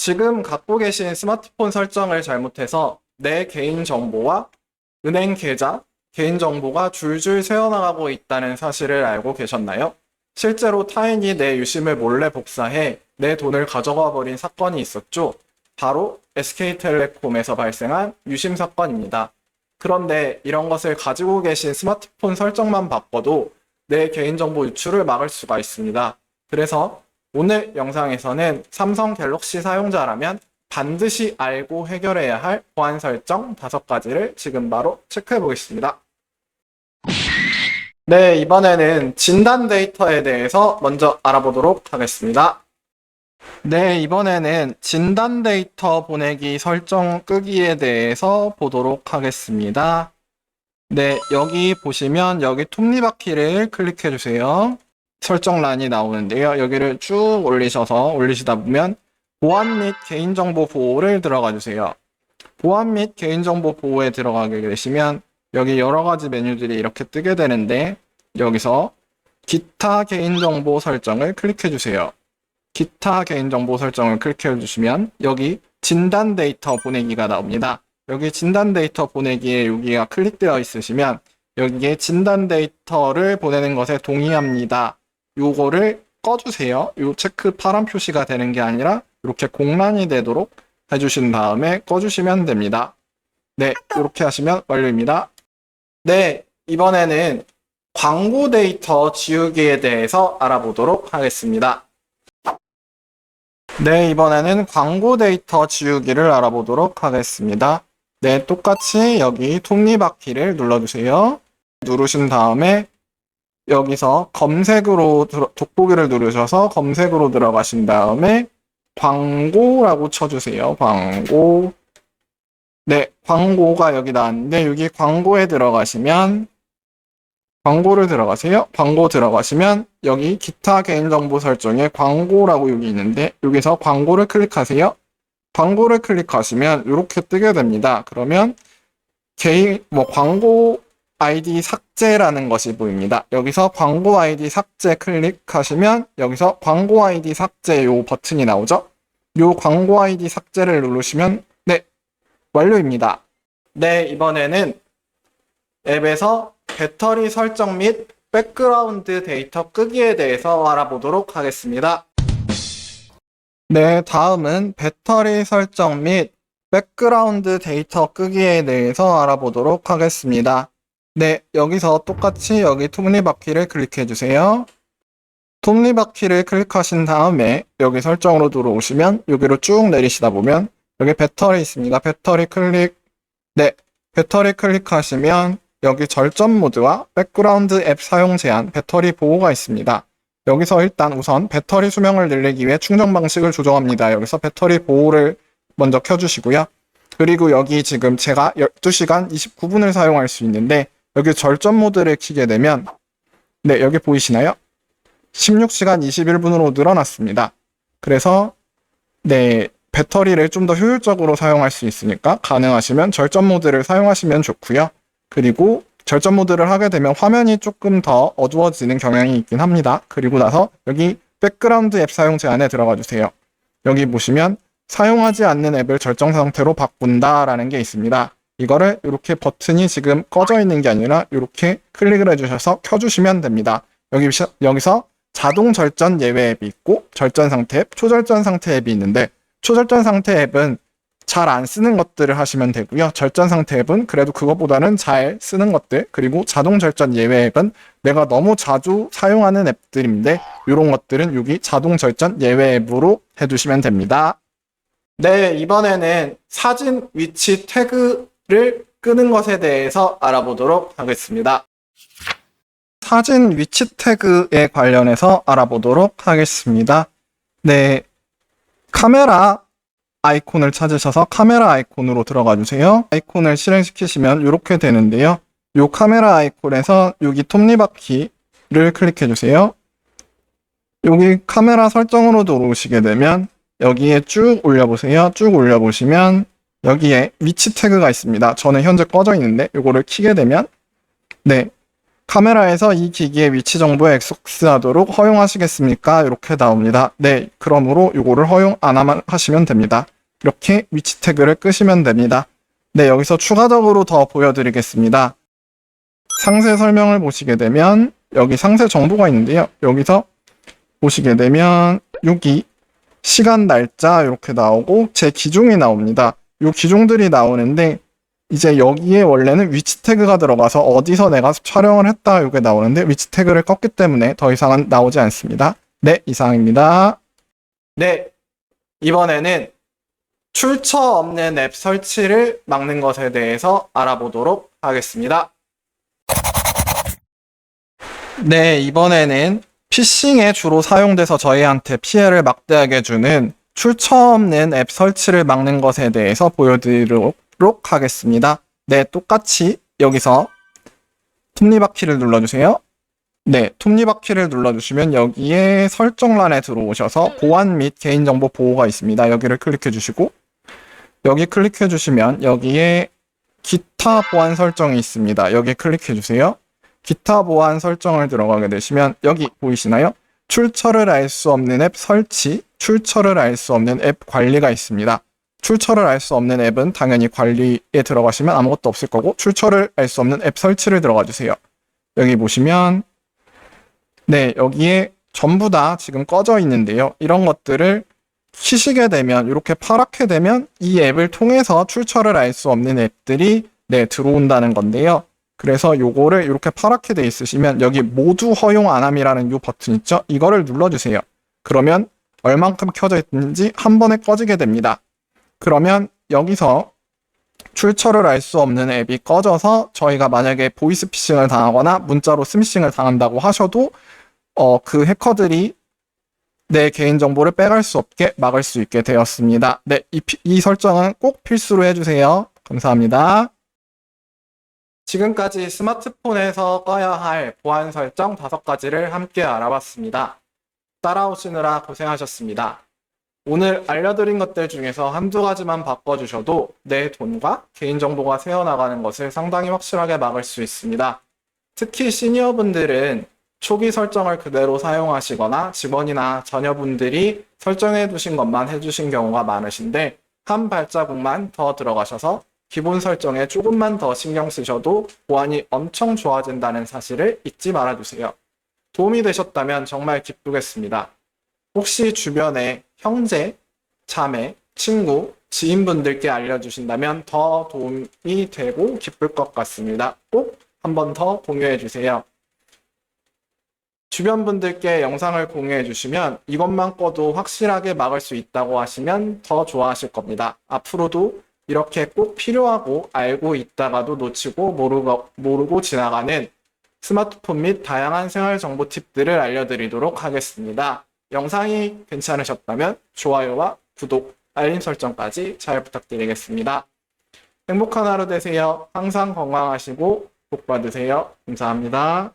지금 갖고 계신 스마트폰 설정을 잘못해서 내 개인 정보와 은행 계좌, 개인 정보가 줄줄 새어나가고 있다는 사실을 알고 계셨나요? 실제로 타인이 내 유심을 몰래 복사해 내 돈을 가져가 버린 사건이 있었죠. 바로 SK텔레콤에서 발생한 유심 사건입니다. 그런데 이런 것을 가지고 계신 스마트폰 설정만 바꿔도 내 개인정보 유출을 막을 수가 있습니다. 그래서 오늘 영상에서는 삼성 갤럭시 사용자라면 반드시 알고 해결해야 할 보안 설정 다섯 가지를 지금 바로 체크해 보겠습니다. 네, 이번에는 진단 데이터에 대해서 먼저 알아보도록 하겠습니다. 네, 이번에는 진단 데이터 보내기 설정 끄기에 대해서 보도록 하겠습니다. 네, 여기 보시면 여기 톱니바퀴를 클릭해 주세요. 설정란이 나오는데요. 여기를 쭉 올리셔서 올리시다 보면 보안 및 개인정보 보호를 들어가 주세요. 보안 및 개인정보 보호에 들어가게 되시면 여기 여러 가지 메뉴들이 이렇게 뜨게 되는데 여기서 기타 개인정보 설정을 클릭해 주세요. 기타 개인정보 설정을 클릭해 주시면 여기 진단 데이터 보내기가 나옵니다. 여기 진단 데이터 보내기에 여기가 클릭되어 있으시면 여기에 진단 데이터를 보내는 것에 동의합니다. 요거를 꺼주세요. 요 체크 파란 표시가 되는 게 아니라 이렇게 공란이 되도록 해주신 다음에 꺼주시면 됩니다. 네, 이렇게 하시면 완료입니다. 네, 이번에는 광고 데이터 지우기에 대해서 알아보도록 하겠습니다. 네, 이번에는 광고 데이터 지우기를 알아보도록 하겠습니다. 네, 똑같이 여기 톱니바퀴를 눌러주세요. 누르신 다음에 여기서 검색으로 돋보기를 누르셔서 검색으로 들어가신 다음에 광고라고 쳐주세요. 광고. 네, 광고가 여기 나왔는데 여기 광고에 들어가시면 광고를 들어가세요. 광고 들어가시면 여기 기타 개인정보 설정에 광고라고 여기 있는데 여기서 광고를 클릭하세요. 광고를 클릭하시면 이렇게 뜨게 됩니다. 그러면 개인 뭐 광고 아이디 삭제라는 것이 보입니다. 여기서 광고 아이디 삭제 클릭하시면 여기서 광고 아이디 삭제 요 버튼이 나오죠. 요 광고 아이디 삭제를 누르시면 네 완료입니다. 네 이번에는 앱에서 배터리 설정 및 백그라운드 데이터 끄기에 대해서 알아보도록 하겠습니다. 네, 다음은 배터리 설정 및 백그라운드 데이터 끄기에 대해서 알아보도록 하겠습니다. 네, 여기서 똑같이 여기 톱니바퀴를 클릭해 주세요. 톱니바퀴를 클릭하신 다음에 여기 설정으로 들어오시면 여기로 쭉 내리시다 보면 여기 배터리 있습니다. 배터리 클릭. 네, 배터리 클릭하시면 여기 절전 모드와 백그라운드 앱 사용 제한, 배터리 보호가 있습니다. 여기서 일단 우선 배터리 수명을 늘리기 위해 충전 방식을 조정합니다. 여기서 배터리 보호를 먼저 켜주시고요. 그리고 여기 지금 제가 12시간 29분을 사용할 수 있는데 여기 절전 모드를 키게 되면 네, 여기 보이시나요? 16시간 21분으로 늘어났습니다. 그래서 네, 배터리를 좀 더 효율적으로 사용할 수 있으니까 가능하시면 절전 모드를 사용하시면 좋고요. 그리고 절전 모드를 하게 되면 화면이 조금 더 어두워지는 경향이 있긴 합니다. 그리고 나서 여기 백그라운드 앱 사용 제한에 들어가 주세요. 여기 보시면 사용하지 않는 앱을 절정 상태로 바꾼다라는 게 있습니다. 이거를 이렇게 버튼이 지금 꺼져 있는 게 아니라 이렇게 클릭을 해주셔서 켜주시면 됩니다. 여기 여기서 자동 절전 예외 앱이 있고 절전 상태 앱, 초절전 상태 앱이 있는데 초절전 상태 앱은 잘 안 쓰는 것들을 하시면 되고요. 절전 상태 앱은 그래도 그것보다는 잘 쓰는 것들 그리고 자동 절전 예외 앱은 내가 너무 자주 사용하는 앱들인데 이런 것들은 여기 자동 절전 예외 앱으로 해두시면 됩니다. 네, 이번에는 사진 위치 태그 를 끄는 것에 대해서 알아보도록 하겠습니다. 사진 위치 태그에 관련해서 알아보도록 하겠습니다. 네, 카메라 아이콘을 찾으셔서 카메라 아이콘으로 들어가 주세요. 아이콘을 실행시키시면 이렇게 되는데요. 요 카메라 아이콘에서 여기 톱니바퀴를 클릭해 주세요. 여기 카메라 설정으로 들어오시게 되면 여기에 쭉 올려보세요. 쭉 올려보시면 여기에 위치 태그가 있습니다. 저는 현재 꺼져 있는데 이거를 키게 되면 네 카메라에서 이 기기의 위치 정보에 액세스하도록 허용하시겠습니까? 이렇게 나옵니다. 네, 그러므로 이거를 허용 안 하시면 됩니다. 이렇게 위치 태그를 끄시면 됩니다. 네, 여기서 추가적으로 더 보여드리겠습니다. 상세 설명을 보시게 되면 여기 상세 정보가 있는데요. 여기서 보시게 되면 여기 시간, 날짜 이렇게 나오고 제 기종이 나옵니다. 요 기종들이 나오는데 이제 여기에 원래는 위치 태그가 들어가서 어디서 내가 촬영을 했다 이게 나오는데 위치 태그를 껐기 때문에 더 이상은 나오지 않습니다. 네, 이상입니다. 네, 이번에는 출처 없는 앱 설치를 막는 것에 대해서 알아보도록 하겠습니다. 네, 이번에는 피싱에 주로 사용돼서 저희한테 피해를 막대하게 주는 출처 없는 앱 설치를 막는 것에 대해서 보여드리도록 하겠습니다. 네, 똑같이 여기서 톱니바퀴를 눌러주세요. 네, 톱니바퀴를 눌러주시면 여기에 설정란에 들어오셔서 보안 및 개인정보 보호가 있습니다. 여기를 클릭해 주시고 여기 클릭해 주시면 여기에 기타 보안 설정이 있습니다. 여기 클릭해 주세요. 기타 보안 설정을 들어가게 되시면 여기 보이시나요? 출처를 알 수 없는 앱 설치, 출처를 알 수 없는 앱 관리가 있습니다. 출처를 알 수 없는 앱은 당연히 관리에 들어가시면 아무것도 없을 거고 출처를 알 수 없는 앱 설치를 들어가 주세요. 여기 보시면 네, 여기에 전부 다 지금 꺼져 있는데요. 이런 것들을 키시게 되면 이렇게 파랗게 되면 이 앱을 통해서 출처를 알 수 없는 앱들이 네, 들어온다는 건데요. 그래서 요거를 이렇게 파랗게 돼 있으시면 여기 모두 허용 안함이라는 요 버튼 있죠? 이거를 눌러주세요. 그러면 얼만큼 켜져 있는지 한 번에 꺼지게 됩니다. 그러면 여기서 출처를 알 수 없는 앱이 꺼져서 저희가 만약에 보이스피싱을 당하거나 문자로 스미싱을 당한다고 하셔도 어, 그 해커들이 내 개인정보를 빼갈 수 없게 막을 수 있게 되었습니다. 네, 이, 피- 이 설정은 꼭 필수로 해주세요. 감사합니다. 지금까지 스마트폰에서 꺼야 할 보안 설정 다섯 가지를 함께 알아봤습니다. 따라오시느라 고생하셨습니다. 오늘 알려드린 것들 중에서 한두 가지만 바꿔주셔도 내 돈과 개인정보가 새어나가는 것을 상당히 확실하게 막을 수 있습니다. 특히 시니어분들은 초기 설정을 그대로 사용하시거나 직원이나 자녀분들이 설정해 두신 것만 해주신 경우가 많으신데 한 발자국만 더 들어가셔서 기본 설정에 조금만 더 신경 쓰셔도 보안이 엄청 좋아진다는 사실을 잊지 말아주세요. 도움이 되셨다면 정말 기쁘겠습니다. 혹시 주변에 형제, 자매, 친구, 지인분들께 알려주신다면 더 도움이 되고 기쁠 것 같습니다. 꼭 한 번 더 공유해 주세요. 주변 분들께 영상을 공유해 주시면 이것만 꺼도 확실하게 막을 수 있다고 하시면 더 좋아하실 겁니다. 앞으로도 이렇게 꼭 필요하고 알고 있다가도 놓치고 모르고, 모르고 지나가는 스마트폰 및 다양한 생활 정보 팁들을 알려드리도록 하겠습니다. 영상이 괜찮으셨다면 좋아요와 구독, 알림 설정까지 잘 부탁드리겠습니다. 행복한 하루 되세요. 항상 건강하시고 복 받으세요. 감사합니다.